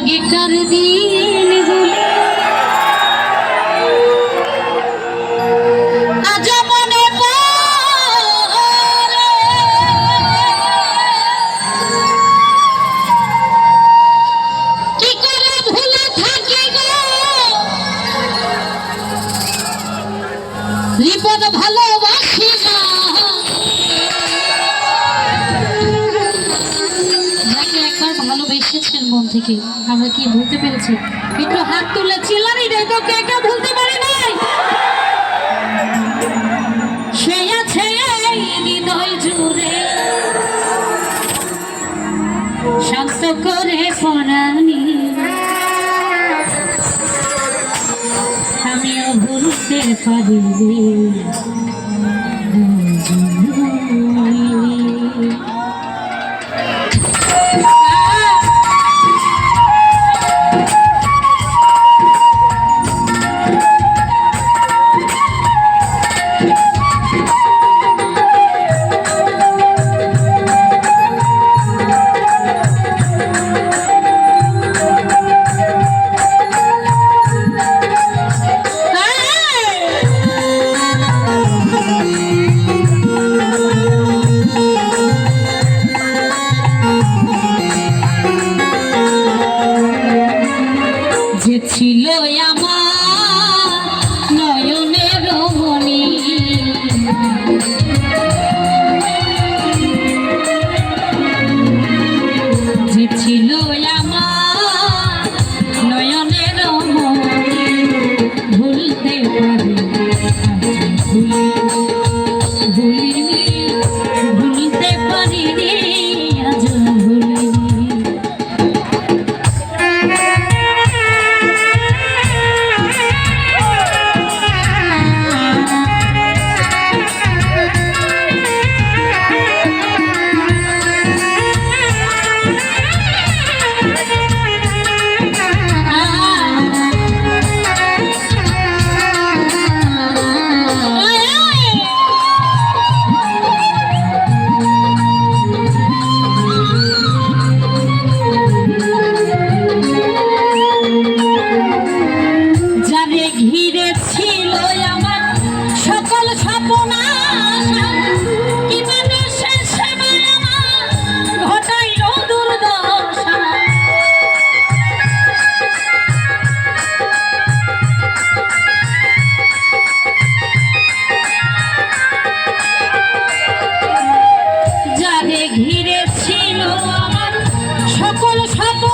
আগেকার দিনে এসেছেন মন থেকে? আমরা কি ভুলতে পেরেছি? একটু হাত তুলে চিল্লানি দেখো কে কে ভুলতে পারে নাই। সে আছে হৃদয় জুড়ে। শান্ত করে পরানি আমিও ভুলতে পারি 你的。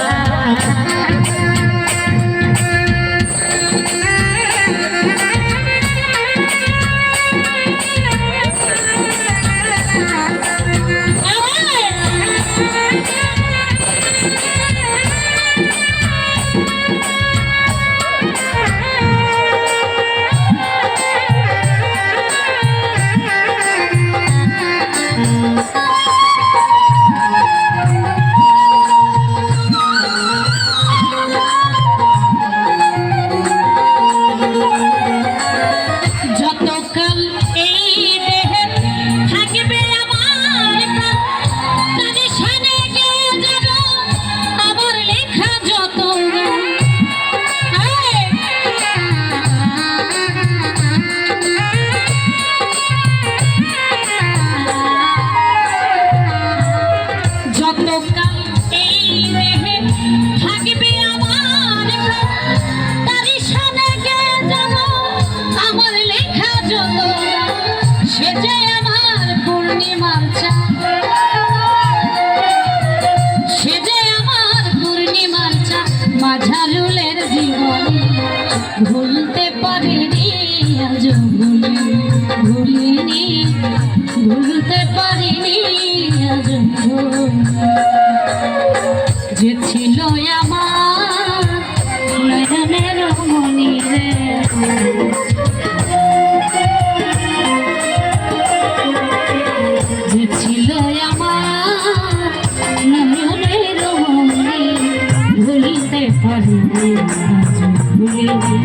ஆ Toca. যে ছিল আমার নয়নের মনি রে। যে ছিল আমার নয়নের মনি ভুলিতে পারি ভুলিতে